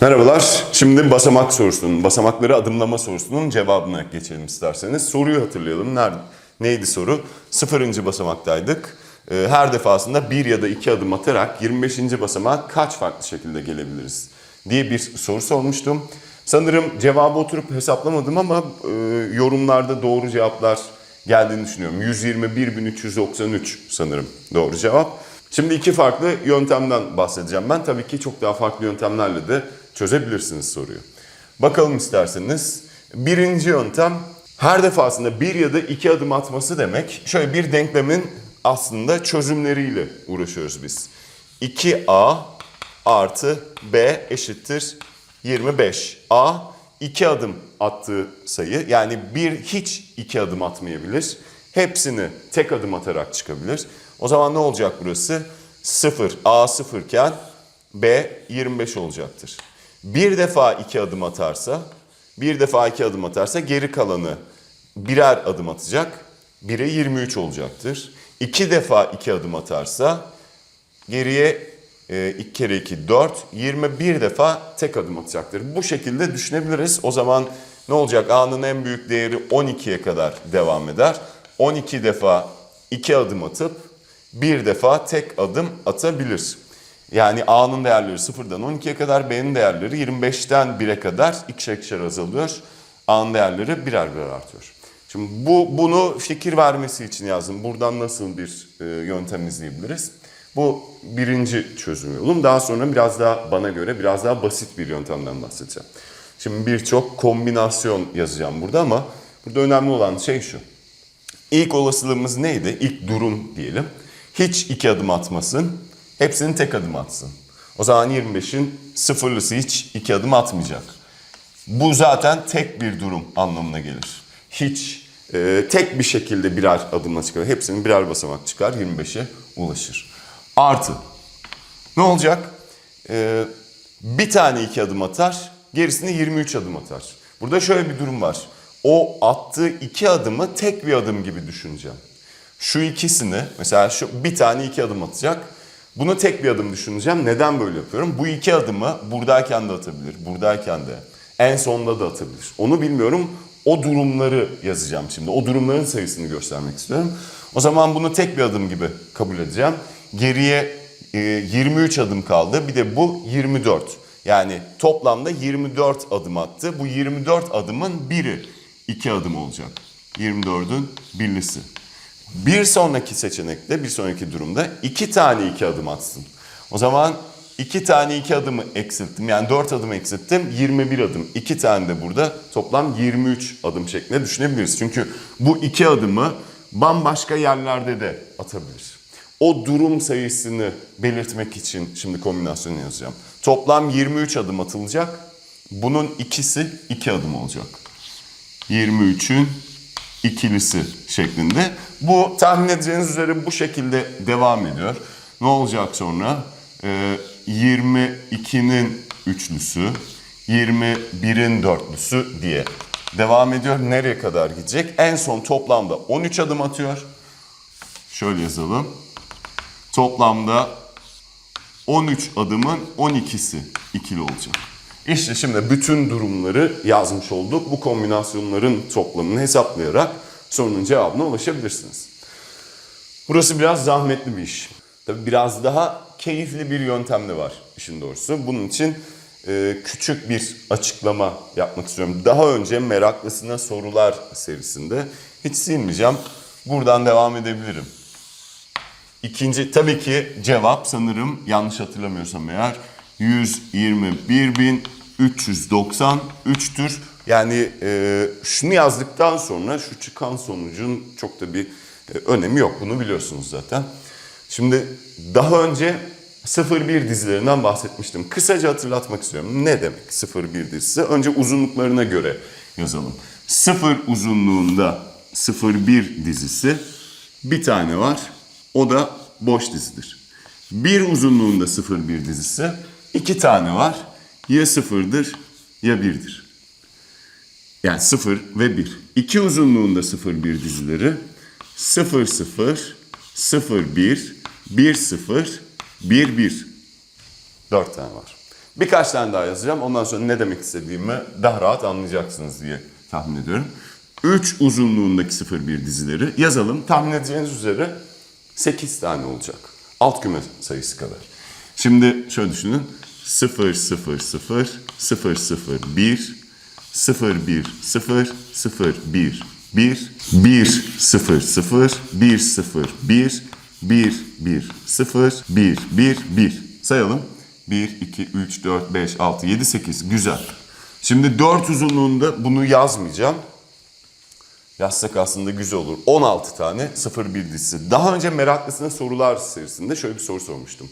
Merhabalar. Şimdi basamak sorusunun, basamakları adımlama sorusunun cevabına geçelim isterseniz. Soruyu hatırlayalım. Nerede? Neydi soru? Sıfırıncı basamaktaydık. Ee, Her defasında bir ya da iki adım atarak 25. basamağa kaç farklı şekilde gelebiliriz diye bir soru sormuştum. Sanırım cevabı oturup hesaplamadım ama e, yorumlarda doğru cevaplar geldiğini düşünüyorum. 121.393 sanırım doğru cevap. Şimdi iki farklı yöntemden bahsedeceğim ben. Tabii ki çok daha farklı yöntemlerle de çözebilirsiniz soruyu. Bakalım isterseniz. Birinci yöntem her defasında bir ya da iki adım atması demek. Şöyle bir denklemin aslında çözümleriyle uğraşıyoruz biz. 2a artı b eşittir 25. A iki adım attığı sayı yani bir hiç iki adım atmayabilir. Hepsini tek adım atarak çıkabilir. O zaman ne olacak burası? 0. A 0 iken B 25 olacaktır. Bir defa iki adım atarsa, bir defa iki adım atarsa geri kalanı birer adım atacak. 1'e 23 olacaktır. İki defa iki adım atarsa geriye e, 2 kere 2 4, 21 defa tek adım atacaktır. Bu şekilde düşünebiliriz. O zaman ne olacak? A'nın en büyük değeri 12'ye kadar devam eder. 12 defa 2 adım atıp bir defa tek adım atabilir. Yani A'nın değerleri 0'dan 12'ye kadar, B'nin değerleri 25'ten 1'e kadar ikişer ikişer azalıyor. A'nın değerleri birer birer artıyor. Şimdi bu bunu fikir vermesi için yazdım. Buradan nasıl bir e, yöntem izleyebiliriz? Bu birinci çözüm yolum. Daha sonra biraz daha bana göre biraz daha basit bir yöntemden bahsedeceğim. Şimdi birçok kombinasyon yazacağım burada ama burada önemli olan şey şu. İlk olasılığımız neydi? İlk durum diyelim. Hiç iki adım atmasın, hepsini tek adım atsın. O zaman 25'in sıfırlısı hiç iki adım atmayacak. Bu zaten tek bir durum anlamına gelir. Hiç e, tek bir şekilde birer adımla çıkar. Hepsinin birer basamak çıkar, 25'e ulaşır. Artı. Ne olacak? Ee, bir tane iki adım atar, gerisini 23 adım atar. Burada şöyle bir durum var. O attığı iki adımı tek bir adım gibi düşüneceğim. Şu ikisini, mesela şu bir tane iki adım atacak. Bunu tek bir adım düşüneceğim. Neden böyle yapıyorum? Bu iki adımı buradayken de atabilir, buradayken de, en sonda da atabilir. Onu bilmiyorum. O durumları yazacağım şimdi. O durumların sayısını göstermek istiyorum. O zaman bunu tek bir adım gibi kabul edeceğim. Geriye e, 23 adım kaldı. Bir de bu 24. Yani toplamda 24 adım attı. Bu 24 adımın biri 2 adım olacak. 24'ün birlisi. Bir sonraki seçenekte, bir sonraki durumda iki tane iki adım atsın. O zaman iki tane iki adımı eksilttim. Yani dört adım eksilttim. 21 adım. İki tane de burada toplam 23 adım şeklinde düşünebiliriz. Çünkü bu iki adımı bambaşka yerlerde de atabilir. O durum sayısını belirtmek için şimdi kombinasyonu yazacağım. Toplam 23 adım atılacak. Bunun ikisi iki adım olacak. 23'ün ikilisi şeklinde. Bu tahmin edeceğiniz üzere bu şekilde devam ediyor. Ne olacak sonra? Ee, 22'nin üçlüsü, 21'in dörtlüsü diye devam ediyor. Nereye kadar gidecek? En son toplamda 13 adım atıyor. Şöyle yazalım. Toplamda 13 adımın 12'si ikili olacak. İşte şimdi bütün durumları yazmış olduk. Bu kombinasyonların toplamını hesaplayarak sorunun cevabına ulaşabilirsiniz. Burası biraz zahmetli bir iş. Tabii biraz daha keyifli bir yöntem de var işin doğrusu. Bunun için e, küçük bir açıklama yapmak istiyorum. Daha önce Meraklısına Sorular serisinde hiç silmeyeceğim. Buradan devam edebilirim. İkinci tabii ki cevap sanırım yanlış hatırlamıyorsam eğer 121.393'tür. Yani e, şunu yazdıktan sonra şu çıkan sonucun çok da bir e, önemi yok. Bunu biliyorsunuz zaten. Şimdi daha önce 0-1 dizilerinden bahsetmiştim. Kısaca hatırlatmak istiyorum. Ne demek 0-1 dizisi? Önce uzunluklarına göre yazalım. 0 uzunluğunda 0-1 dizisi bir tane var. O da boş dizidir. Bir uzunluğunda 0-1 dizisi iki tane var. Ya sıfırdır ya birdir. Yani 0 ve 1. İki uzunluğunda 0-1 dizileri 0-0, 0-1, 1-0, 1-1. Dört tane var. Birkaç tane daha yazacağım. Ondan sonra ne demek istediğimi daha rahat anlayacaksınız diye tahmin ediyorum. 3 uzunluğundaki 01 dizileri yazalım. Tahmin edeceğiniz üzere 8 tane olacak. Alt küme sayısı kadar. Şimdi şöyle düşünün. 0 0 0 0 0 1 0 1 0 0 1 1 1 0 0 1 0 1 1 1 0 1 1 1 sayalım. 1 2 3 4 5 6 7 8 güzel. Şimdi 4 uzunluğunda bunu yazmayacağım. Yazsak aslında güzel olur. 16 tane 01 dizisi. Daha önce meraklısına sorular serisinde şöyle bir soru sormuştum.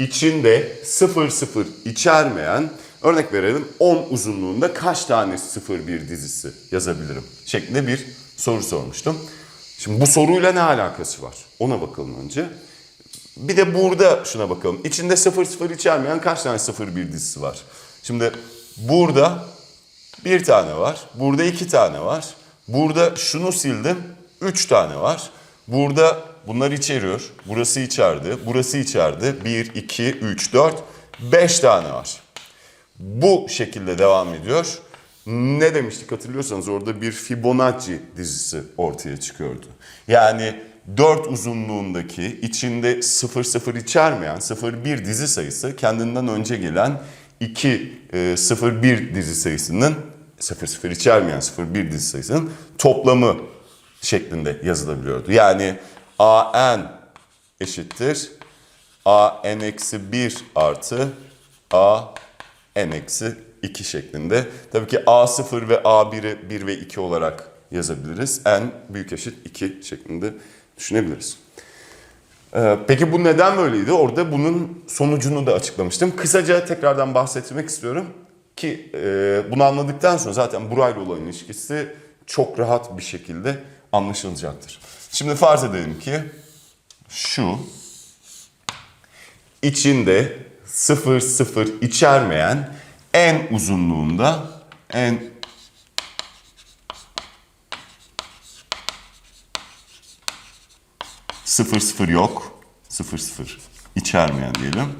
İçinde 00 içermeyen örnek verelim 10 uzunluğunda kaç tane 01 dizisi yazabilirim şeklinde bir soru sormuştum. Şimdi bu soruyla ne alakası var? Ona bakalım önce. Bir de burada şuna bakalım. İçinde 00 içermeyen kaç tane 01 dizisi var? Şimdi burada bir tane var. Burada iki tane var. Burada şunu sildim. Üç tane var. Burada bunlar içeriyor. Burası içerdi. Burası içerdi. Bir, iki, üç, dört. Beş tane var. Bu şekilde devam ediyor. Ne demiştik hatırlıyorsanız orada bir Fibonacci dizisi ortaya çıkıyordu. Yani 4 uzunluğundaki içinde 00 içermeyen 01 dizi sayısı kendinden önce gelen 2 e, 01 dizi sayısının 00 içermeyen 01 dizi sayısının toplamı şeklinde yazılabiliyordu. Yani AN eşittir AN-1 artı A n-2 şeklinde. Tabii ki A0 ve A1'i 1 ve 2 olarak yazabiliriz. n büyük eşit 2 şeklinde düşünebiliriz. Ee, Peki bu neden böyleydi? Orada bunun sonucunu da açıklamıştım. Kısaca tekrardan bahsetmek istiyorum ki e, bunu anladıktan sonra zaten burayla olan ilişkisi çok rahat bir şekilde anlaşılacaktır. Şimdi farz edelim ki şu içinde 0 0 içermeyen en uzunluğunda en sıfır sıfır yok. Sıfır sıfır içermeyen diyelim.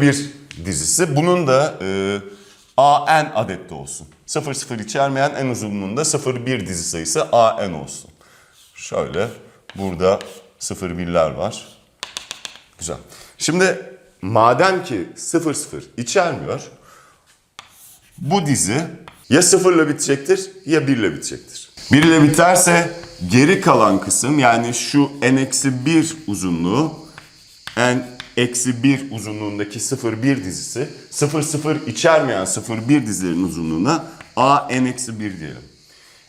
01 dizisi. Bunun da e, AN adette olsun. 00 içermeyen en uzunluğunda 01 dizi sayısı AN olsun. Şöyle burada 01'ler var. Güzel. Şimdi madem ki 00 içermiyor, bu dizi ya 0 ile bitecektir ya 1 ile bitecektir. 1 ile biterse geri kalan kısım yani şu n-1 uzunluğu n-1 uzunluğundaki 01 dizisi 00 içermeyen 01 dizilerin uzunluğuna a n-1 diyelim.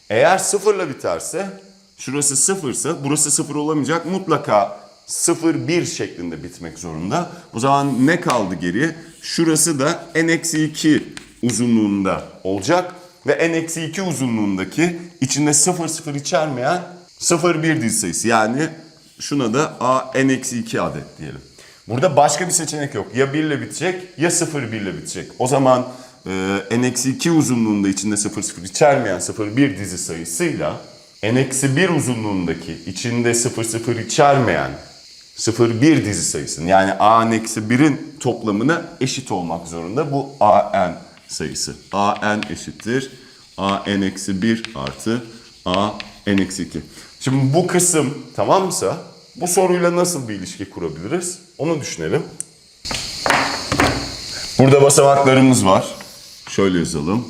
Eğer 0 ile biterse şurası 0 ise burası 0 olamayacak. Mutlaka 0-1 şeklinde bitmek zorunda. O zaman ne kaldı geriye? Şurası da n-2 uzunluğunda olacak. Ve n-2 uzunluğundaki içinde 0-0 içermeyen 0-1 dizi sayısı. Yani şuna da a n-2 adet diyelim. Burada başka bir seçenek yok. Ya 1 ile bitecek ya 0-1 ile bitecek. O zaman e, n-2 uzunluğunda içinde 0-0 içermeyen 0-1 dizi sayısıyla n-1 uzunluğundaki içinde 0-0 içermeyen 0-1 dizi sayısının yani a-1'in toplamına eşit olmak zorunda bu an sayısı. an eşittir an-1 artı an-2. Şimdi bu kısım tamamsa bu soruyla nasıl bir ilişki kurabiliriz? Onu düşünelim. Burada basamaklarımız var. Şöyle yazalım.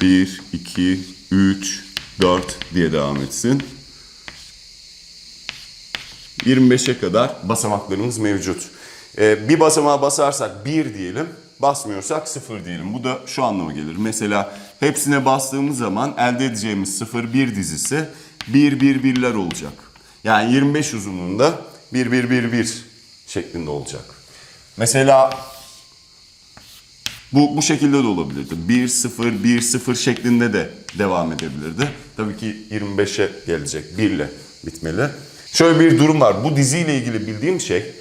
1, 2, 3, 4 diye devam etsin. 25'e kadar basamaklarımız mevcut. Ee, bir basamağa basarsak 1 diyelim, basmıyorsak 0 diyelim. Bu da şu anlama gelir. Mesela hepsine bastığımız zaman elde edeceğimiz 0-1 dizisi 1-1-1'ler olacak. Yani 25 uzunluğunda 1-1-1-1 şeklinde olacak. Mesela bu, bu şekilde de olabilirdi. 1-0-1-0 şeklinde de devam edebilirdi. Tabii ki 25'e gelecek. 1 ile bitmeli. Şöyle bir durum var. Bu diziyle ilgili bildiğim şey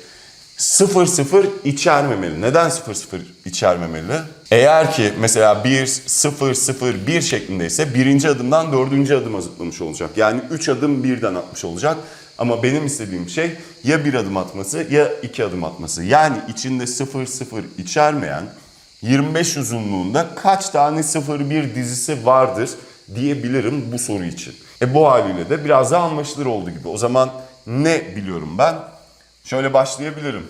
0-0 içermemeli. Neden 0-0 içermemeli? Eğer ki mesela 1-0-0-1 şeklindeyse birinci adımdan dördüncü adıma zıplamış olacak. Yani 3 adım birden atmış olacak. Ama benim istediğim şey ya bir adım atması ya iki adım atması. Yani içinde 0-0 içermeyen 25 uzunluğunda kaç tane 0-1 dizisi vardır diyebilirim bu soru için. E bu haliyle de biraz daha anlaşılır oldu gibi. O zaman ne biliyorum ben? Şöyle başlayabilirim.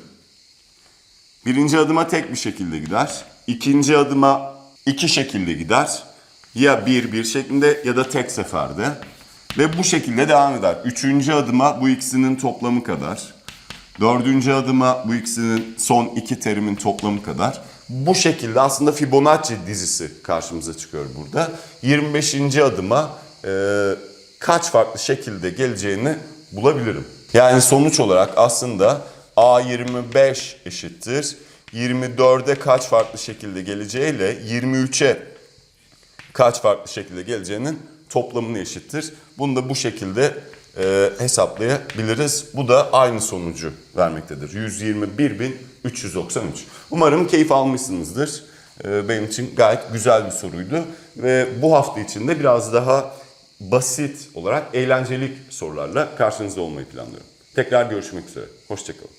Birinci adıma tek bir şekilde gider. İkinci adıma iki şekilde gider. Ya bir bir şeklinde ya da tek seferde. Ve bu şekilde devam eder. Üçüncü adıma bu ikisinin toplamı kadar. Dördüncü adıma bu ikisinin son iki terimin toplamı kadar. Bu şekilde aslında Fibonacci dizisi karşımıza çıkıyor burada. 25. adıma e, kaç farklı şekilde geleceğini bulabilirim. Yani sonuç olarak aslında A25 eşittir. 24'e kaç farklı şekilde geleceğiyle 23'e kaç farklı şekilde geleceğinin toplamını eşittir. Bunu da bu şekilde e, hesaplayabiliriz. Bu da aynı sonucu vermektedir. 121.393. Umarım keyif almışsınızdır. E, benim için gayet güzel bir soruydu. Ve bu hafta içinde biraz daha basit olarak eğlencelik sorularla karşınızda olmayı planlıyorum. Tekrar görüşmek üzere. Hoşçakalın.